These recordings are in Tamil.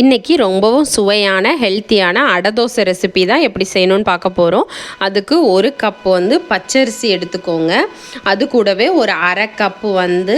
இன்றைக்கி ரொம்பவும் சுவையான ஹெல்த்தியான அடை தோசை ரெசிபி தான் எப்படி செய்யணும்னு பார்க்க போகிறோம் அதுக்கு ஒரு கப் வந்து பச்சரிசி எடுத்துக்கோங்க. அது கூடவே ஒரு அரை கப்பு வந்து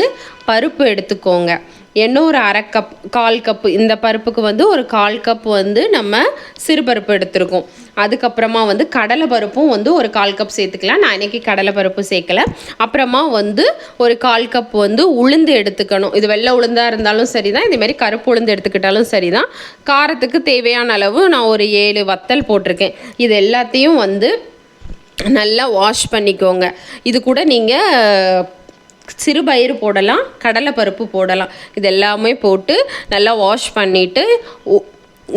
பருப்பு எடுத்துக்கோங்க. என்ன ஒரு அரை கப் கால் கப்பு இந்த பருப்புக்கு வந்து ஒரு கால் கப் வந்து நம்ம சிறுபருப்பு எடுத்திருக்கோம். அதுக்கப்புறமா வந்து கடலை பருப்பும் வந்து ஒரு கால் கப் சேர்த்துக்கலாம். நான் இன்றைக்கி கடலை பருப்பு சேர்க்கல. அப்புறமா வந்து ஒரு கால் கப் வந்து உளுந்து எடுத்துக்கணும். இது வெள்ளை உளுந்தாக இருந்தாலும் சரி தான் இதேமாரி கருப்பு உளுந்து எடுத்துக்கிட்டாலும் சரி தான் காரத்துக்கு தேவையான அளவு நான் ஒரு ஏழு வத்தல் போட்டிருக்கேன். இது எல்லாத்தையும் வந்து நல்லா வாஷ் பண்ணிக்கோங்க. இது கூட நீங்கள் சிறுபயிறு போடலாம் கடலைப்பருப்பு போடலாம். இது எல்லாமே போட்டு நல்லா வாஷ் பண்ணிவிட்டு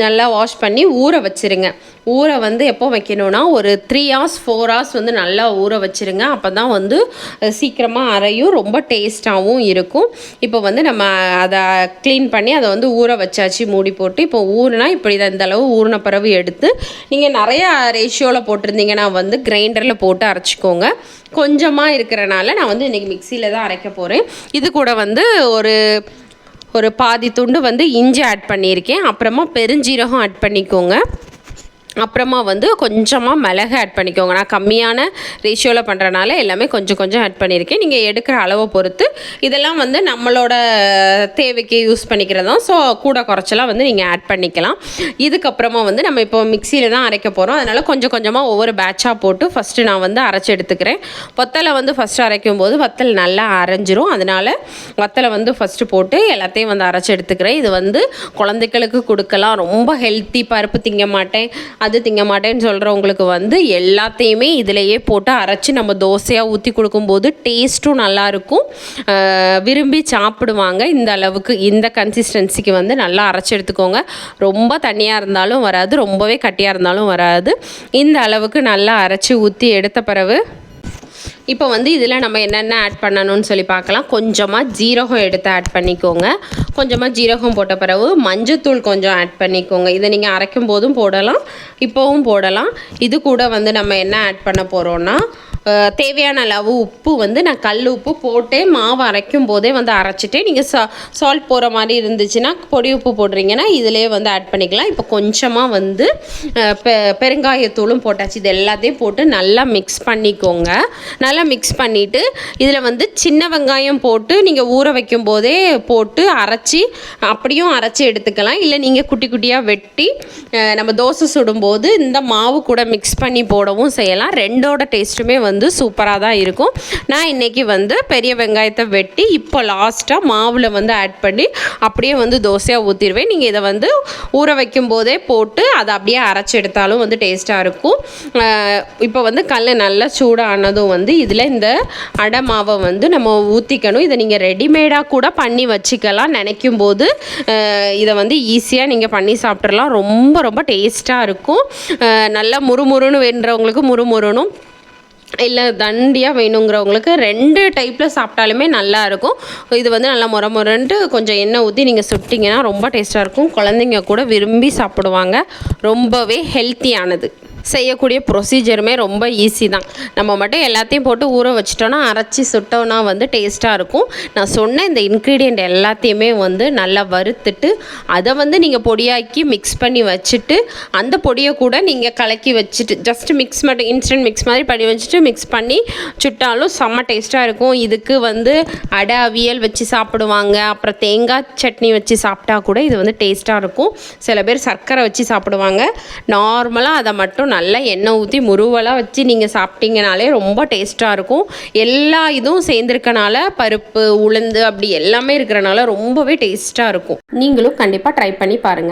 நல்லா வாஷ் பண்ணி ஊற வச்சுருங்க. ஊற வந்து எப்போ வைக்கணும்னா ஒரு த்ரீ ஹார்ஸ் ஃபோர் ஹார்ஸ் வந்து நல்லா ஊற வச்சுருங்க. அப்போ தான் வந்து சீக்கிரமாக அரையும் ரொம்ப டேஸ்ட்டாகவும் இருக்கும். இப்போ வந்து நம்ம அதை க்ளீன் பண்ணி அதை வந்து ஊற வச்சாச்சு மூடி போட்டு. இப்போ ஊறுனா இப்படி தான் இந்தளவு ஊறின பிறகு எடுத்து நீங்கள் நிறையா ரேஷியோவில் போட்டிருந்தீங்கன்னா வந்து கிரைண்டரில் போட்டு அரைச்சிக்கோங்க. கொஞ்சமாக இருக்கிறனால நான் வந்து இன்றைக்கி மிக்சியில் தான் அரைக்க போகிறேன் இது கூட வந்து ஒரு ஒரு பாதி துண்டு வந்து இஞ்சி ஆட் பண்ணியிருக்கேன். அப்புறமா பெருஞ்சீரகம் ஆட் பண்ணிக்கோங்க. அப்புறமா வந்து கொஞ்சமாக மிளகு ஆட் பண்ணிக்கோங்க. நான் கம்மியான ரேஷியோவில் பண்ணுறனால எல்லாமே கொஞ்சம் கொஞ்சம் ஆட் பண்ணியிருக்கேன் நீங்கள் எடுக்கிற அளவை பொறுத்து. இதெல்லாம் வந்து நம்மளோட தேவைக்கு யூஸ் பண்ணிக்கிறது தான் ஸோ கூட குறைச்சலாம் வந்து நீங்கள் ஆட் பண்ணிக்கலாம். இதுக்கப்புறமா வந்து நம்ம இப்போ மிக்சியில் தான் அரைக்க போகிறோம் அதனால் கொஞ்சம் கொஞ்சமாக ஒவ்வொரு பேட்சாக போட்டு ஃபஸ்ட்டு நான் வந்து அரைச்சி எடுத்துக்கிறேன். வத்தலை வந்து ஃபஸ்ட்டு அரைக்கும் போது வத்தல் நல்லா அரைஞ்சிரும். அதனால் வத்தலை வந்து ஃபஸ்ட்டு போட்டு எல்லாத்தையும் வந்து அரைச்சி எடுத்துக்கிறேன். இது வந்து குழந்தைகளுக்கு கொடுக்கலாம். ரொம்ப ஹெல்த்தி பருப்பு திங்க மாட்டேன். அது திங்க மாட்டேன்னு சொல்கிறவங்களுக்கு வந்து எல்லாத்தையுமே இதிலையே போட்டு அரைச்சி நம்ம தோசையாக ஊற்றி கொடுக்கும்போது டேஸ்ட்டும் நல்லாயிருக்கும். விரும்பி சாப்பிடுவாங்க. இந்த அளவுக்கு இந்த கன்சிஸ்டன்சிக்கு வந்து நல்லா அரைச்சி எடுத்துக்கோங்க. ரொம்ப தண்ணியாக இருந்தாலும் வராது ரொம்பவே கட்டியாக இருந்தாலும் வராது. இந்த அளவுக்கு நல்லா அரைச்சி ஊற்றி எடுத்த பிறகு இப்போ வந்து இதில் நம்ம என்னென்ன ஆட் பண்ணணும்னு சொல்லி பார்க்கலாம். கொஞ்சமாக ஜீரகம் எடுத்து ஆட் பண்ணிக்கோங்க. கொஞ்சமாக ஜீரகம் போட்ட பிறகு மஞ்சத்தூள் கொஞ்சம் ஆட் பண்ணிக்கோங்க. இதை நீங்கள் அரைக்கும் போதும் போடலாம் இப்போவும் போடலாம். இது கூட வந்து நம்ம என்ன ஆட் பண்ண போகிறோன்னா தேவையான அளவு உப்பு வந்து நான் கல் உப்பு போட்டு மாவு அரைக்கும் போதே வந்து அரைச்சிட்டு நீங்கள் சா சால்ட் போகிற மாதிரி இருந்துச்சுன்னா பொடி உப்பு போடுறீங்கன்னா இதிலே வந்து ஆட் பண்ணிக்கலாம். இப்போ கொஞ்சமாக வந்து பெ பெருங்காயத்தூளும் போட்டாச்சு. இது எல்லாத்தையும் போட்டு நல்லா மிக்ஸ் பண்ணிக்கோங்க. நல்லா மிக்ஸ் பண்ணிவிட்டு இதில் வந்து சின்ன வெங்காயம் போட்டு நீங்கள் ஊற வைக்கும் போதே போட்டு அரைச்சி அப்படியும் அரைச்சி எடுத்துக்கலாம். இல்லை நீங்கள் குட்டி குட்டியாக வெட்டி நம்ம தோசை சுடும்போது இந்த மாவு கூட மிக்ஸ் பண்ணி போடவும் செய்யலாம். ரெண்டோட டேஸ்ட்டுமே வந்து வந்து சூப்பராக தான் இருக்கும். நான் இன்றைக்கி வந்து பெரிய வெங்காயத்தை வெட்டி இப்போ லாஸ்ட்டாக மாவில் வந்து ஆட் பண்ணி அப்படியே வந்து தோசையாக ஊற்றிடுவேன் நீங்கள் இதை வந்து ஊற வைக்கும் போதே போட்டு அதை அப்படியே அரைச்சி எடுத்தாலும் வந்து டேஸ்ட்டாக இருக்கும். இப்போ வந்து கல் நல்லா சூடானதும் வந்து இதில் இந்த அடை மாவை வந்து நம்ம ஊற்றிக்கணும் இதை நீங்கள் ரெடிமேடாக கூட பண்ணி வச்சுக்கலாம். நினைக்கும் போது இதை வந்து ஈஸியாக நீங்கள் பண்ணி சாப்பிட்றலாம் ரொம்ப ரொம்ப டேஸ்ட்டாக இருக்கும். நல்லா முறுமுறுன்னு வேண்டுறவங்களுக்கு முறுமுறுனும் இல்லை தண்டியாக வேணுங்கிறவங்களுக்கு ரெண்டு டைப்பில் சாப்பிட்டாலுமே நல்லா இருக்கும். இது வந்து நல்லா முற முரண்டு கொஞ்சம் எண்ணெய் ஊற்றி நீங்கள் சுட்டிங்கன்னா ரொம்ப டேஸ்ட்டாக இருக்கும். குழந்தைங்க கூட விரும்பி சாப்பிடுவாங்க. ரொம்பவே ஹெல்த்தியானது செய்யக்கூடிய ப்ரொசீஜருமே ரொம்ப ஈஸி தான். நம்ம மட்டும் எல்லாத்தையும் போட்டு ஊற வச்சிட்டோன்னா அரைச்சி சுட்டோன்னா வந்து டேஸ்ட்டாக இருக்கும். நான் சொன்ன இந்த இன்க்ரீடியண்ட் எல்லாத்தையுமே வந்து நல்லா வறுத்துட்டு அதை வந்து நீங்கள் பொடியாக்கி மிக்ஸ் பண்ணி வச்சுட்டு அந்த பொடியை கூட நீங்கள் கலக்கி வச்சுட்டு ஜஸ்ட் மிக்ஸ் மட்டும் இன்ஸ்டன்ட் மிக்ஸ் மாதிரி பண்ணி வச்சுட்டு மிக்ஸ் பண்ணி சுட்டாலும் செம்ம டேஸ்ட்டாக இருக்கும். இதுக்கு வந்து அடை அவியல் வச்சு சாப்பிடுவாங்க. அப்புறம் தேங்காய் சட்னி வச்சு சாப்பிட்டா கூட இது வந்து டேஸ்ட்டாக இருக்கும். சில பேர் சர்க்கரை வச்சு சாப்பிடுவாங்க. நார்மலாக அதை மட்டும் நல்லா எண்ணெய் ஊற்றி முருவலாக வச்சு நீங்கள் சாப்பிட்டீங்கனாலே ரொம்ப டேஸ்ட்டாக இருக்கும். எல்லா இதுவும் சேர்ந்துருக்கனால பருப்பு உளுந்து அப்படி எல்லாமே இருக்கிறனால ரொம்பவே டேஸ்ட்டாக இருக்கும். நீங்களும் கண்டிப்பாக ட்ரை பண்ணி பாருங்கள்